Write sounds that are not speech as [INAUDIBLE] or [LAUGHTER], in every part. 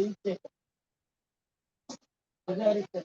Değişik. Özellikle.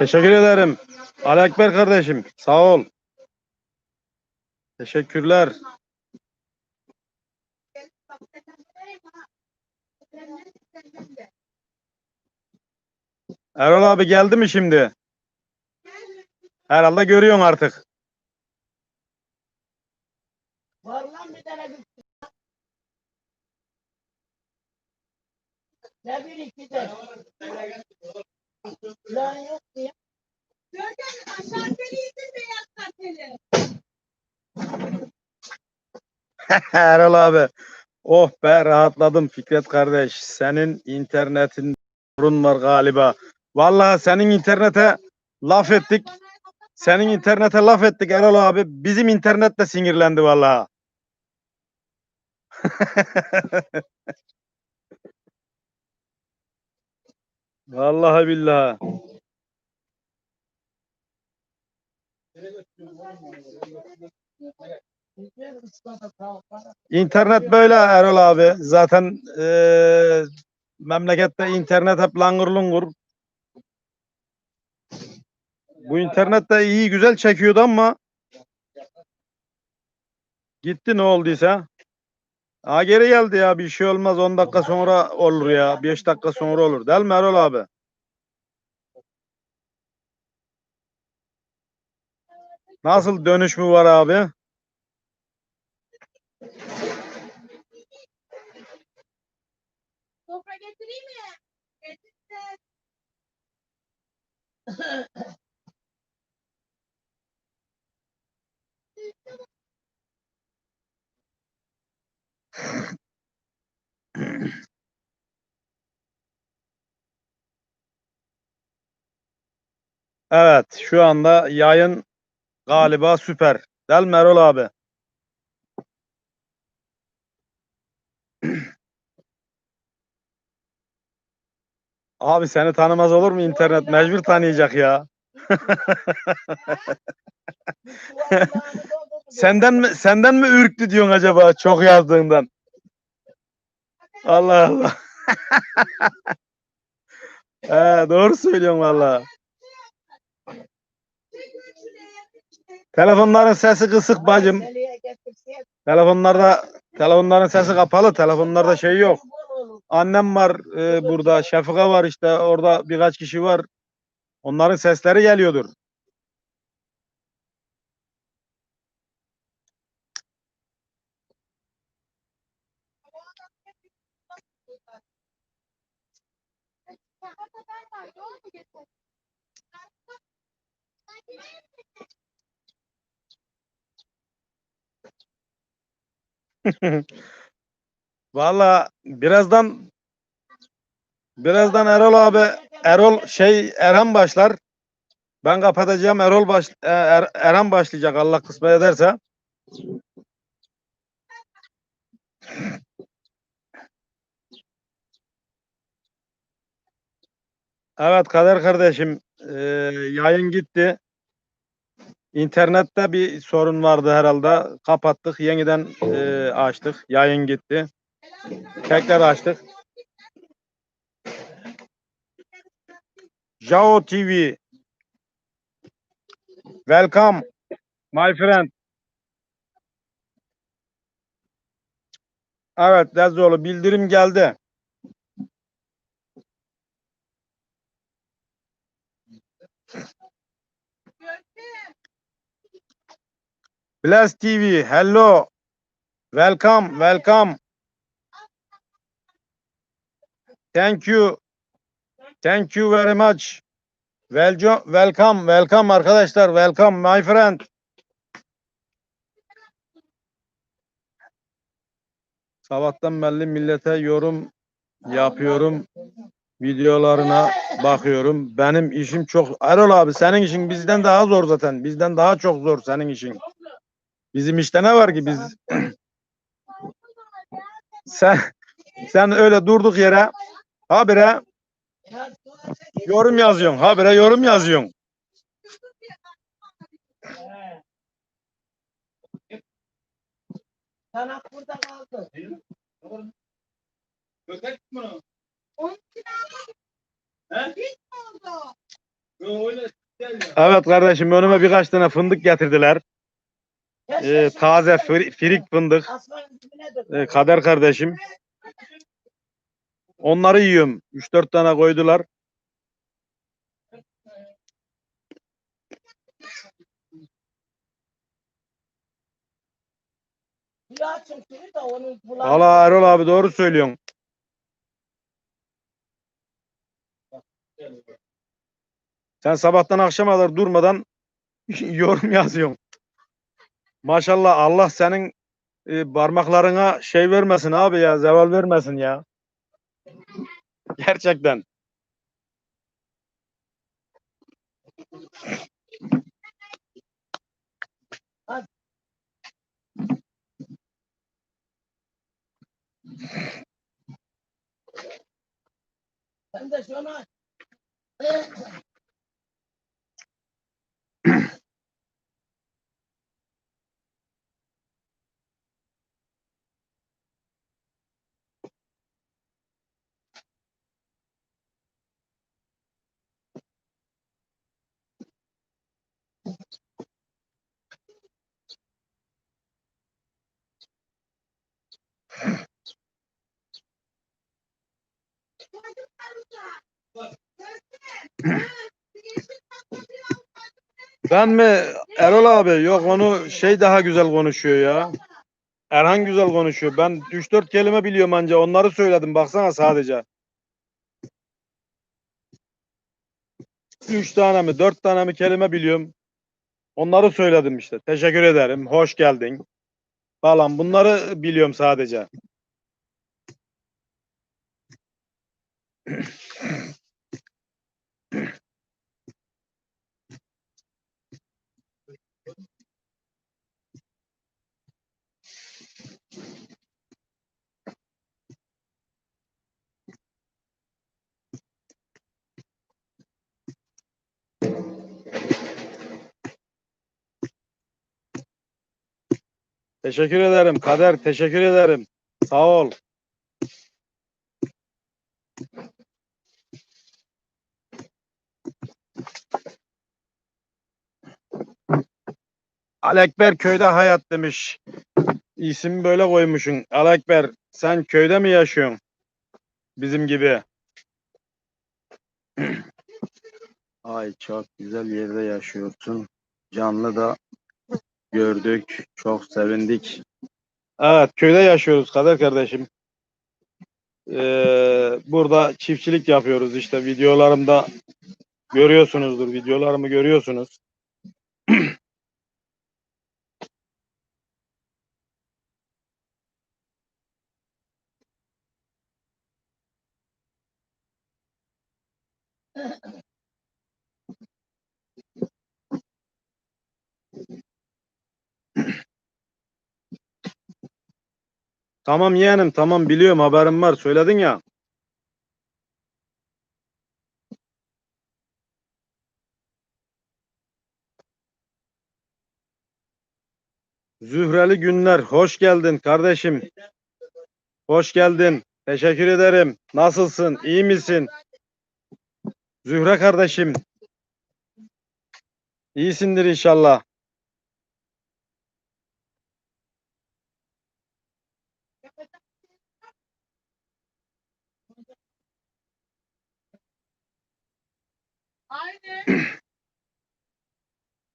Teşekkür ederim. Ali Ekber kardeşim. Sağ ol. Teşekkürler. Erol abi geldi mi şimdi? Herhalde görüyorsun artık. Var lan bir tane bir Ne bir iki de. Lan yok ya. Görkem beyaz karteli. Erol abi. Oh be rahatladım Fikret kardeş. Senin internetin sorun var galiba. Vallahi senin internete laf ettik. Senin internete laf ettik Erol abi. Bizim internet de sinirlendi vallahi. [LAUGHS] Vallahi billahi. İnternet böyle Erol abi. Zaten eee, memlekette internet hep langır lungur. Bu internet de iyi güzel çekiyordu ama gitti ne olduysa. Ha geri geldi ya bir şey olmaz 10 dakika sonra olur ya 5 dakika sonra olur değil mi Erol abi? Nasıl dönüş mü var abi? Sofra getireyim mi? Getirdim. Evet şu anda yayın galiba süper. Değil mi Erol abi? [CLEARS THROAT] Abi seni tanımaz olur mu internet? Mecbur tanıyacak ya. [LAUGHS] Senden mi senden mi ürktü diyorsun acaba çok yazdığından? Allah Allah. [LAUGHS] He, doğru söylüyorsun valla. Telefonların sesi kısık bacım. Telefonlarda telefonların sesi kapalı. Telefonlarda şey yok. Annem var e, burada. Şefika var işte. Orada birkaç kişi var. Onların sesleri geliyordur. [LAUGHS] Valla birazdan birazdan Erol abi Erol şey Erhan başlar. Ben kapatacağım. Erol baş e, Er- Erhan başlayacak Allah kısmet ederse. Evet Kader kardeşim e, yayın gitti. İnternette bir sorun vardı herhalde. Kapattık. Yeniden e, açtık. Yayın gitti. Tekrar açtık. Jao TV. Welcome my friend. Evet Dezoğlu bildirim geldi. Blast TV, hello. Welcome, welcome. Thank you. Thank you very much. Welco- welcome, welcome arkadaşlar. Welcome my friend. Sabahtan belli millete yorum yapıyorum. Videolarına bakıyorum. Benim işim çok... Erol abi senin işin bizden daha zor zaten. Bizden daha çok zor senin işin. Bizim işte ne var ki biz... [CLEARS THROAT] sen sen öyle durduk yere habire yorum yazıyorsun. Habire yorum yazıyorsun. Sana burada kaldı. Hiç oldu. Evet kardeşim önüme birkaç tane fındık getirdiler. Ee, taze firik fındık. Ee, kader kardeşim. Onları yiyorum. 3-4 tane koydular. Allah Erol abi doğru söylüyorsun. Sen sabahtan akşama kadar durmadan [LAUGHS] yorum yazıyorsun. Maşallah Allah senin e, parmaklarına şey vermesin abi ya, zeval vermesin ya. Gerçekten. Sen de şunu [CLEARS THROAT] Ben mi Erol abi? Yok onu şey daha güzel konuşuyor ya. Erhan güzel konuşuyor. Ben 3-4 kelime biliyorum anca. Onları söyledim baksana sadece. 3 tane mi 4 tane mi kelime biliyorum. Onları söyledim işte. Teşekkür ederim. Hoş geldin. Falan bunları biliyorum sadece. [CLEARS THROAT] Teşekkür ederim. Kader teşekkür ederim. Sağ ol. Alekber köyde hayat demiş. İsim böyle koymuşsun. Alekber sen köyde mi yaşıyorsun? Bizim gibi. [CLEARS THROAT] Ay çok güzel yerde yaşıyorsun. Canlı da gördük. Çok sevindik. Evet köyde yaşıyoruz Kader kardeşim. Ee, burada çiftçilik yapıyoruz işte videolarımda görüyorsunuzdur. Videolarımı görüyorsunuz. Tamam yeğenim tamam biliyorum haberim var söyledin ya. Zühreli günler hoş geldin kardeşim. Hoş geldin. Teşekkür ederim. Nasılsın? İyi misin? Zühre kardeşim. İyisindir inşallah. [CLEARS THROAT]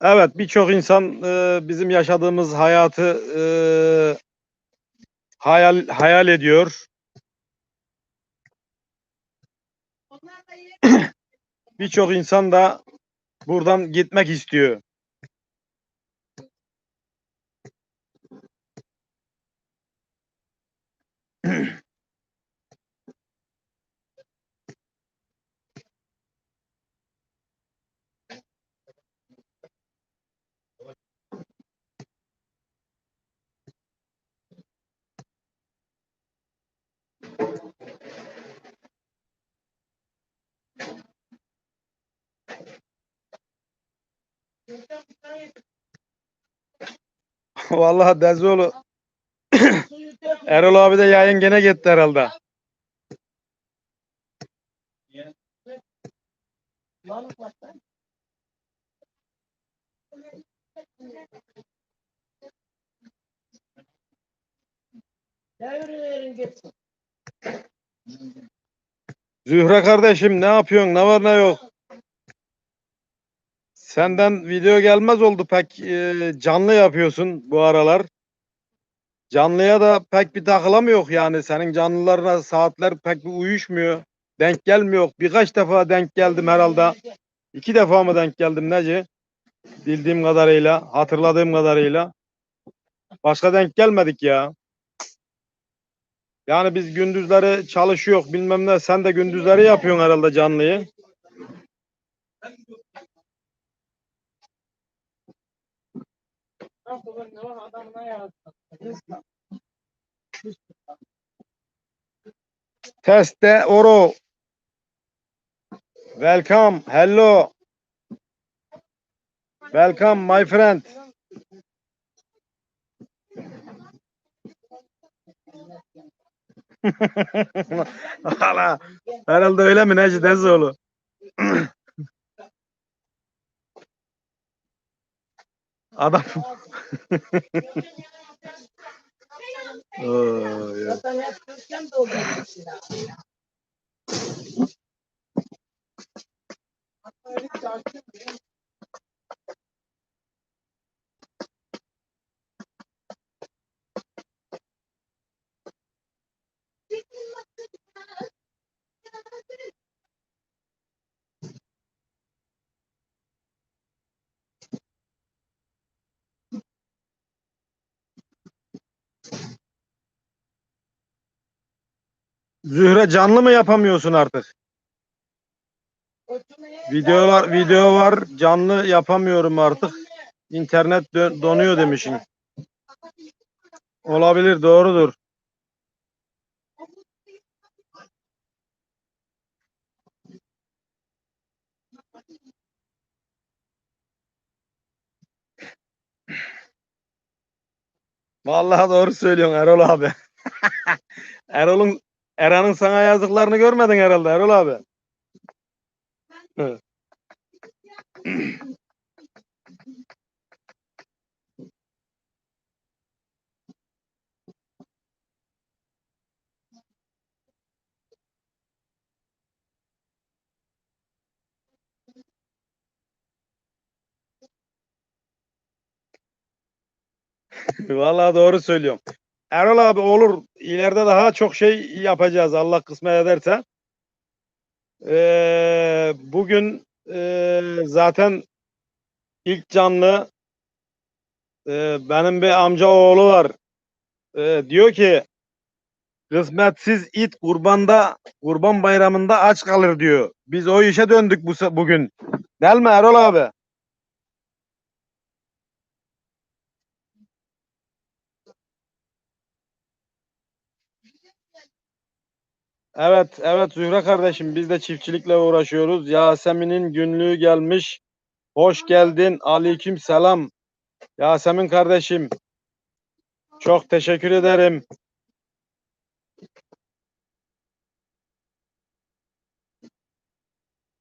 Evet birçok insan e, bizim yaşadığımız hayatı e, hayal hayal ediyor. [CLEARS THROAT] Birçok insan da buradan gitmek istiyor. Vallahi dök. Erol abi de yayın gene gitti herhalde. Zühre kardeşim ne yapıyorsun? Ne var ne yok? Senden video gelmez oldu pek e, canlı yapıyorsun bu aralar. Canlıya da pek bir takılamıyor yani. Senin canlılarına saatler pek bir uyuşmuyor. Denk gelmiyor. Birkaç defa denk geldim herhalde. İki defa mı denk geldim Neci? Bildiğim kadarıyla, hatırladığım kadarıyla. Başka denk gelmedik ya. Yani biz gündüzleri çalışıyor bilmem ne. Sen de gündüzleri yapıyorsun herhalde canlıyı. Teste oro. Welcome. Hello. Welcome my friend. [LAUGHS] Hala. Herhalde öyle mi Necdet Ezoğlu? [CLEARS THROAT] Adam. Oo, ya. Zühre canlı mı yapamıyorsun artık? Videolar video var canlı yapamıyorum artık. İnternet donuyor demişsin. Olabilir doğrudur. Vallahi doğru söylüyorsun Erol abi. [LAUGHS] Erol'un Eran'ın sana yazdıklarını görmedin herhalde Erol abi. Hı. [LAUGHS] Vallahi doğru söylüyorum. Erol abi olur. İleride daha çok şey yapacağız Allah kısmet ederse. Ee, bugün ee, zaten ilk canlı ee, benim bir amca oğlu var. Ee, diyor ki kısmetsiz it kurbanda kurban bayramında aç kalır diyor. Biz o işe döndük bu bugün. Değil mi Erol abi? Evet, evet Zühre kardeşim biz de çiftçilikle uğraşıyoruz. Yasemin'in günlüğü gelmiş. Hoş geldin. Aleyküm selam. Yasemin kardeşim. Çok teşekkür ederim.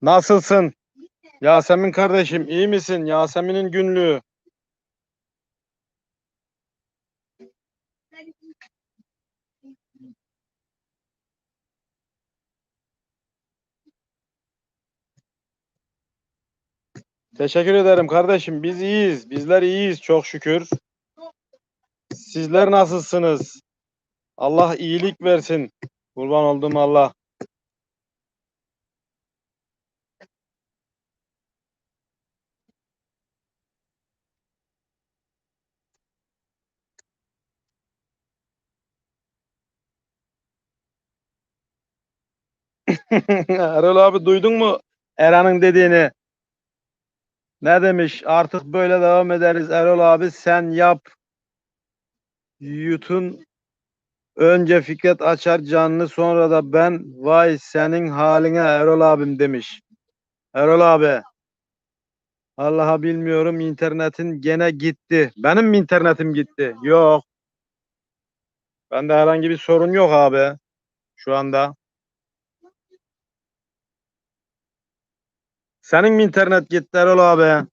Nasılsın? Yasemin kardeşim iyi misin? Yasemin'in günlüğü. Teşekkür ederim kardeşim. Biz iyiyiz. Bizler iyiyiz çok şükür. Sizler nasılsınız? Allah iyilik versin. Kurban olduğum Allah. [LAUGHS] Erol abi duydun mu Erhan'ın dediğini? Ne demiş? Artık böyle devam ederiz Erol abi. Sen yap. Yutun. Önce Fikret açar canlı sonra da ben. Vay senin haline Erol abim demiş. Erol abi. Allah'a bilmiyorum internetin gene gitti. Benim mi internetim gitti? Yok. Bende herhangi bir sorun yok abi. Şu anda. Senin mi internet gitti Erol abi?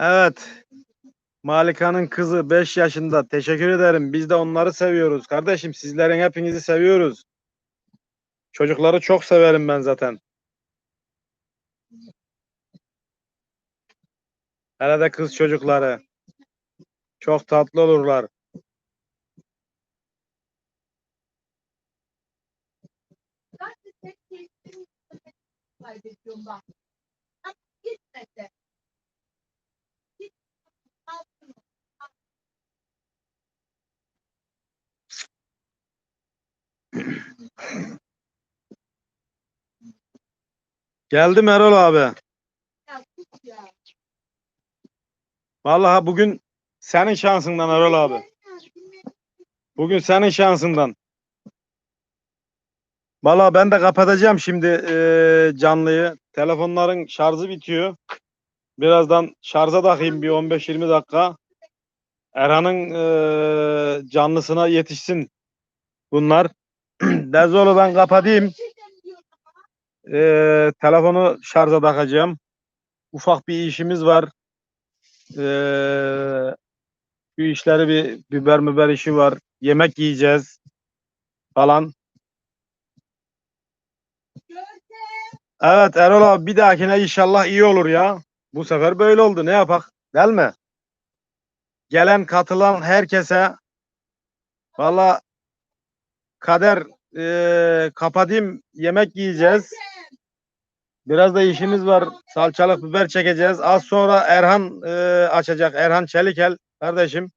Evet. Malika'nın kızı 5 yaşında. Teşekkür ederim. Biz de onları seviyoruz. Kardeşim sizlerin hepinizi seviyoruz. Çocukları çok severim ben zaten. Hele de kız çocukları. Çok tatlı olurlar. kaybediyorum bak. Geldim Erol abi. Ya sus ya. Vallahi bugün senin şansından Erol abi. Bugün senin şansından. Vallahi ben de kapatacağım şimdi eee, canlıyı. Telefonların şarjı bitiyor. Birazdan şarja takayım bir 15-20 dakika. Erhan'ın eee, canlısına yetişsin bunlar. [CLEARS THROAT] Dezoğlu ben kapatayım. Eee, telefonu şarja takacağım. Ufak bir işimiz var. Eee şu işleri bir biber müber işi var. Yemek yiyeceğiz falan. Evet Erol abi bir dahakine inşallah iyi olur ya. Bu sefer böyle oldu. Ne yapak? Değil mi? Gelen katılan herkese valla kader eee kapatayım yemek yiyeceğiz. Biraz da işimiz var. Salçalık biber çekeceğiz. Az sonra Erhan eee, açacak. Erhan Çelikel kardeşim.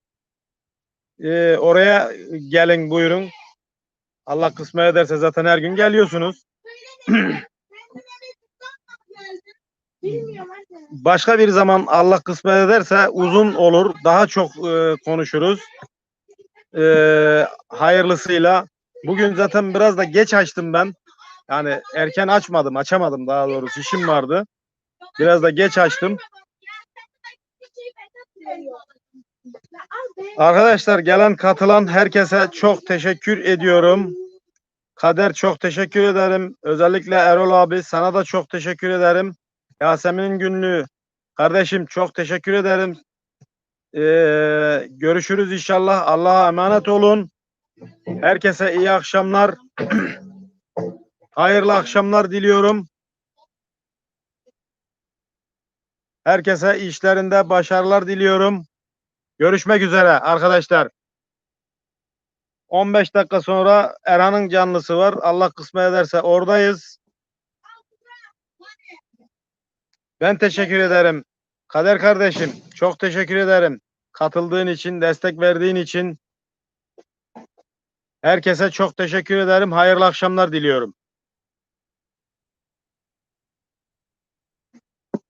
Eee, oraya gelin buyurun. Allah kısmet ederse zaten her gün geliyorsunuz. [CLEARS THROAT] Başka bir zaman Allah kısmet ederse uzun olur. Daha çok eee, konuşuruz. Eee, hayırlısıyla. Bugün zaten biraz da geç açtım ben. Yani erken açmadım, açamadım daha doğrusu. işim vardı. Biraz da geç açtım. Arkadaşlar gelen katılan herkese çok teşekkür ediyorum. Kader çok teşekkür ederim. Özellikle Erol abi sana da çok teşekkür ederim. Yasemin'in günlüğü. Kardeşim çok teşekkür ederim. Ee, görüşürüz inşallah. Allah'a emanet olun. Herkese iyi akşamlar. [CLEARS THROAT] Hayırlı akşamlar diliyorum. Herkese işlerinde başarılar diliyorum. Görüşmek üzere arkadaşlar. 15 dakika sonra Erhan'ın canlısı var. Allah kısmet ederse oradayız. Ben teşekkür ederim. Kader kardeşim çok teşekkür ederim. Katıldığın için, destek verdiğin için. Herkese çok teşekkür ederim. Hayırlı akşamlar diliyorum.